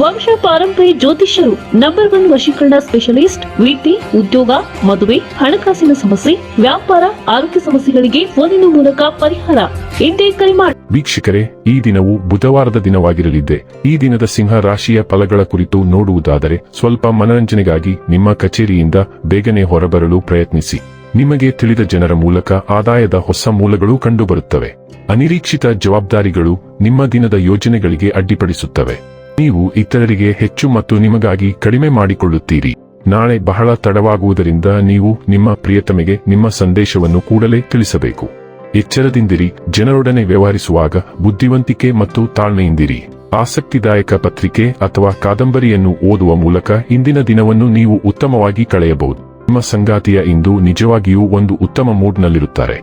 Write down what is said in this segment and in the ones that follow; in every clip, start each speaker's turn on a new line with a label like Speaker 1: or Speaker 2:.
Speaker 1: ವಂಶ ಪಾರಂಪರ್ಯ ಜ್ಯೋತಿಷ್ಯರು ನಂಬರ್ ಒನ್ ವಶೀಕರಣ ಸ್ಪೆಷಲಿಸ್ಟ್ ವೃತ್ತಿ ಉದ್ಯೋಗ, ಮದುವೆ, ಹಣಕಾಸಿನ ಸಮಸ್ಯೆ, ವ್ಯಾಪಾರ, ಆರೋಗ್ಯ ಸಮಸ್ಯೆಗಳಿಗೆ ಫೋನಿನ ಮೂಲಕ ಪರಿಹಾರ. ಇಂದೇ ಕರೆ ಮಾಡಿ
Speaker 2: ವೀಕ್ಷಕರೇ, ಈ ದಿನವು ಬುಧವಾರದ ದಿನವಾಗಿರಲಿದೆ ಈ ದಿನದ ಸಿಂಹ ರಾಶಿಯ ಫಲಗಳ ಕುರಿತು ನೋಡುವುದಾದರೆ ಸ್ವಲ್ಪ ಮನರಂಜನೆಗಾಗಿ ನಿಮ್ಮ ಕಚೇರಿಯಿಂದ ಬೇಗನೆ ಹೊರಬರಲು ಪ್ರಯತ್ನಿಸಿ. ನಿಮಗೆ ತಿಳಿದ ಜನರ ಮೂಲಕ ಆದಾಯದ ಹೊಸ ಮೂಲಗಳು ಕಂಡುಬರುತ್ತವೆ. ಅನಿರೀಕ್ಷಿತ ಜವಾಬ್ದಾರಿಗಳು ನಿಮ್ಮ ದಿನದ ಯೋಜನೆಗಳಿಗೆ ಅಡ್ಡಿಪಡಿಸುತ್ತವೆ. ನೀವು ಇತರರಿಗೆ ಹೆಚ್ಚು ಮತ್ತು ನಿಮಗಾಗಿ ಕಡಿಮೆ ಮಾಡಿಕೊಳ್ಳುತ್ತೀರಿ. ನಾಳೆ ಬಹಳ ತಡವಾಗುವುದರಿಂದ ನೀವು ನಿಮ್ಮ ಪ್ರಿಯತಮೆಗೆ ನಿಮ್ಮ ಸಂದೇಶವನ್ನು ಕೂಡಲೇ ತಿಳಿಸಬೇಕು. ಎಚ್ಚರದಿಂದಿರಿ, ಜನರೊಡನೆ ವ್ಯವಹರಿಸುವಾಗ ಬುದ್ಧಿವಂತಿಕೆ ಮತ್ತು ತಾಳ್ಮೆಯಿಂದಿರಿ. ಆಸಕ್ತಿದಾಯಕ ಪತ್ರಿಕೆ ಅಥವಾ ಕಾದಂಬರಿಯನ್ನು ಓದುವ ಮೂಲಕ ಇಂದಿನ ದಿನವನ್ನು ನೀವು ಉತ್ತಮವಾಗಿ ಕಳೆಯಬಹುದು. ನಿಮ್ಮ ಸಂಗಾತಿಯ ಇಂದು ನಿಜವಾಗಿಯೂ ಒಂದು ಉತ್ತಮ ಮೂಡ್ನಲ್ಲಿರುತ್ತಾರೆ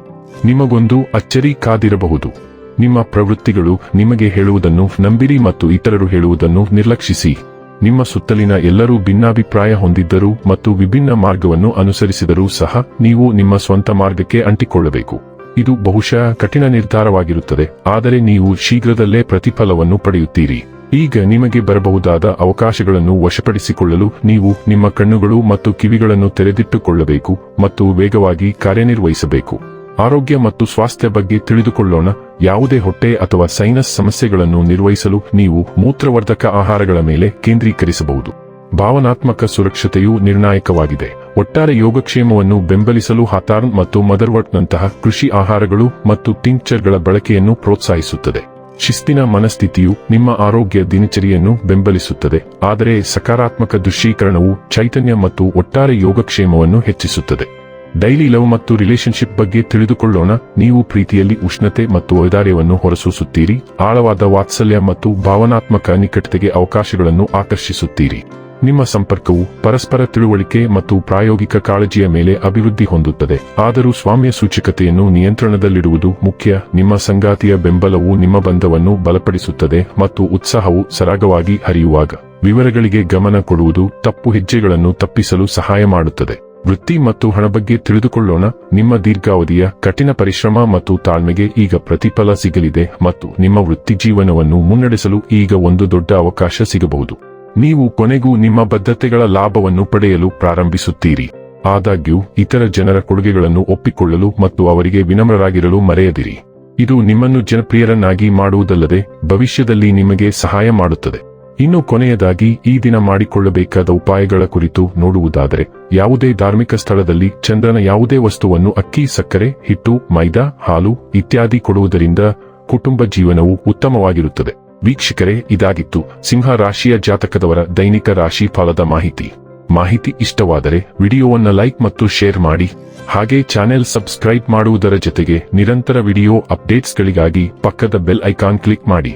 Speaker 2: ನಿಮಗೊಂದು ಅಚ್ಚರಿ ಕಾದಿರಬಹುದು. ನಿಮ್ಮ ಪ್ರವೃತ್ತಿಗಳು ನಿಮಗೆ ಹೇಳುವುದನ್ನು ನಂಬಿರಿ ಮತ್ತು ಇತರರು ಹೇಳುವುದನ್ನು ನಿರ್ಲಕ್ಷಿಸಿ. ನಿಮ್ಮ ಸುತ್ತಲಿನ ಎಲ್ಲರೂ ಭಿನ್ನಾಭಿಪ್ರಾಯ ಹೊಂದಿದ್ದರೂ ಮತ್ತು ವಿಭಿನ್ನ ಮಾರ್ಗವನ್ನು ಅನುಸರಿಸಿದರೂ ಸಹ ನೀವು ನಿಮ್ಮ ಸ್ವಂತ ಮಾರ್ಗಕ್ಕೆ ಅಂಟಿಕೊಳ್ಳಬೇಕು. ಇದು ಬಹುಶಃ ಕಠಿಣ ನಿರ್ಧಾರವಾಗಿರುತ್ತದೆ, ಆದರೆ ನೀವು ಶೀಘ್ರದಲ್ಲೇ ಪ್ರತಿಫಲವನ್ನು ಪಡೆಯುತ್ತೀರಿ. ಈಗ ನಿಮಗೆ ಬರಬಹುದಾದ ಅವಕಾಶಗಳನ್ನು ವಶಪಡಿಸಿಕೊಳ್ಳಲು ನೀವು ನಿಮ್ಮ ಕಣ್ಣುಗಳು ಮತ್ತು ಕಿವಿಗಳನ್ನು ತೆರೆದಿಟ್ಟುಕೊಳ್ಳಬೇಕು ಮತ್ತು ವೇಗವಾಗಿ ಕಾರ್ಯನಿರ್ವಹಿಸಬೇಕು. ಆರೋಗ್ಯ ಮತ್ತು ಸ್ವಾಸ್ಥ್ಯ ಬಗ್ಗೆ ತಿಳಿದುಕೊಳ್ಳೋಣ. ಯಾವುದೇ ಹೊಟ್ಟೆ ಅಥವಾ ಸೈನಸ್ ಸಮಸ್ಯೆಗಳನ್ನು ನಿರ್ವಹಿಸಲು ನೀವು ಮೂತ್ರವರ್ಧಕ ಆಹಾರಗಳ ಮೇಲೆ ಕೇಂದ್ರೀಕರಿಸಬಹುದು. ಭಾವನಾತ್ಮಕ ಸುರಕ್ಷತೆಯು ನಿರ್ಣಾಯಕವಾಗಿದೆ. ಒಟ್ಟಾರೆ ಯೋಗಕ್ಷೇಮವನ್ನು ಬೆಂಬಲಿಸಲು ಹತಾರ್ನ್ ಮತ್ತು ಮದರ್ವರ್ಟ್ನಂತಹ ಕೃಷಿ ಆಹಾರಗಳು ಮತ್ತು ಟಿಂಕ್ಚರ್ಗಳ ಬಳಕೆಯನ್ನು ಪ್ರೋತ್ಸಾಹಿಸುತ್ತದೆ. ಶಿಸ್ತಿನ ಮನಸ್ಥಿತಿಯು ನಿಮ್ಮ ಆರೋಗ್ಯ ದಿನಚರಿಯನ್ನು ಬೆಂಬಲಿಸುತ್ತದೆ. ಆದರೆ ಸಕಾರಾತ್ಮಕ ದೃಶ್ಯೀಕರಣವು ಚೈತನ್ಯ ಮತ್ತು ಒಟ್ಟಾರೆ ಯೋಗಕ್ಷೇಮವನ್ನು ಹೆಚ್ಚಿಸುತ್ತದೆ. ಡೈಲಿ ಲವ್ ಮತ್ತು ರಿಲೇಶನ್ಶಿಪ್ ಬಗ್ಗೆ ತಿಳಿದುಕೊಳ್ಳೋಣ. ನೀವು ಪ್ರೀತಿಯಲ್ಲಿ ಉಷ್ಣತೆ ಮತ್ತು ಔದಾರ್ಯವನ್ನು ಹೊರಸೂಸುತ್ತೀರಿ. ಆಳವಾದ ವಾತ್ಸಲ್ಯ ಮತ್ತು ಭಾವನಾತ್ಮಕ ನಿಕಟತೆಗೆ ಅವಕಾಶಗಳನ್ನು ಆಕರ್ಷಿಸುತ್ತೀರಿ. ನಿಮ್ಮ ಸಂಪರ್ಕವು ಪರಸ್ಪರ ತಿಳುವಳಿಕೆ ಮತ್ತು ಪ್ರಾಯೋಗಿಕ ಕಾಳಜಿಯ ಮೇಲೆ ಅಭಿವೃದ್ಧಿ ಹೊಂದುತ್ತದೆ. ಆದರೂ ಸ್ವಾಮ್ಯ ಸೂಚಕತೆಯನ್ನು ನಿಯಂತ್ರಣದಲ್ಲಿಡುವುದು ಮುಖ್ಯ. ನಿಮ್ಮ ಸಂಗಾತಿಯ ಬೆಂಬಲವು ನಿಮ್ಮ ಬಂಧವನ್ನು ಬಲಪಡಿಸುತ್ತದೆ ಮತ್ತು ಉತ್ಸಾಹವು ಸರಾಗವಾಗಿ ಹರಿಯುವಾಗ ವಿವರಗಳಿಗೆ ಗಮನ ಕೊಡುವುದು ತಪ್ಪು ಹೆಜ್ಜೆಗಳನ್ನು ತಪ್ಪಿಸಲು ಸಹಾಯ ಮಾಡುತ್ತದೆ. ವೃತ್ತಿ ಮತ್ತು ಹಣ ಬಗ್ಗೆ ತಿಳಿದುಕೊಳ್ಳೋಣ. ನಿಮ್ಮ ದೀರ್ಘಾವಧಿಯ ಕಠಿಣ ಪರಿಶ್ರಮ ಮತ್ತು ತಾಳ್ಮೆಗೆ ಈಗ ಪ್ರತಿಫಲ ಸಿಗಲಿದೆ ಮತ್ತು ನಿಮ್ಮ ವೃತ್ತಿ ಜೀವನವನ್ನು ಮುನ್ನಡೆಸಲು ಈಗ ಒಂದು ದೊಡ್ಡ ಅವಕಾಶ ಸಿಗಬಹುದು. ನೀವು ಕೊನೆಗೂ ನಿಮ್ಮ ಬದ್ಧತೆಗಳ ಲಾಭವನ್ನು ಪಡೆಯಲು ಪ್ರಾರಂಭಿಸುತ್ತೀರಿ. ಆದಾಗ್ಯೂ, ಇತರ ಜನರ ಕೊಡುಗೆಗಳನ್ನು ಒಪ್ಪಿಕೊಳ್ಳಲು ಮತ್ತು ಅವರಿಗೆ ವಿನಮ್ರರಾಗಿರಲು ಮರೆಯದಿರಿ. ಇದು ನಿಮ್ಮನ್ನು ಜನಪ್ರಿಯರನ್ನಾಗಿ ಮಾಡುವುದಲ್ಲದೆ ಭವಿಷ್ಯದಲ್ಲಿ ನಿಮಗೆ ಸಹಾಯ ಮಾಡುತ್ತದೆ. ಇನ್ನು ಕೊನೆಯದಾಗಿ ಈ ದಿನ ಮಾಡಿಕೊಳ್ಳಬೇಕಾದ ಉಪಾಯಗಳ ಕುರಿತು ನೋಡುವುದಾದರೆ, ಯಾವುದೇ ಧಾರ್ಮಿಕ ಸ್ಥಳದಲ್ಲಿ ಚಂದ್ರನ ಯಾವುದೇ ವಸ್ತುವನ್ನು ಅಕ್ಕಿ, ಸಕ್ಕರೆ, ಹಿಟ್ಟು, ಮೈದಾ, ಹಾಲು ಇತ್ಯಾದಿ ಕೊಡುವುದರಿಂದ ಕುಟುಂಬ ಜೀವನವು ಉತ್ತಮವಾಗಿರುತ್ತದೆ. ವೀಕ್ಷಕರೇ, ಇದಾಗಿತ್ತು ಸಿಂಹ ರಾಶಿಯ ಜಾತಕದವರ ದೈನಿಕ ರಾಶಿ ಫಲದ ಮಾಹಿತಿ. ಮಾಹಿತಿ ಇಷ್ಟವಾದರೆ ವಿಡಿಯೋವನ್ನು ಲೈಕ್ ಮತ್ತು ಶೇರ್ ಮಾಡಿ, ಹಾಗೆ ಚಾನೆಲ್ ಸಬ್ಸ್ಕ್ರೈಬ್ ಮಾಡುವುದರ ಜೊತೆಗೆ ನಿರಂತರ ವಿಡಿಯೋ ಅಪ್ಡೇಟ್ಸ್ಗಳಿಗಾಗಿ ಪಕ್ಕದ ಬೆಲ್ ಐಕಾನ್ ಕ್ಲಿಕ್ ಮಾಡಿ.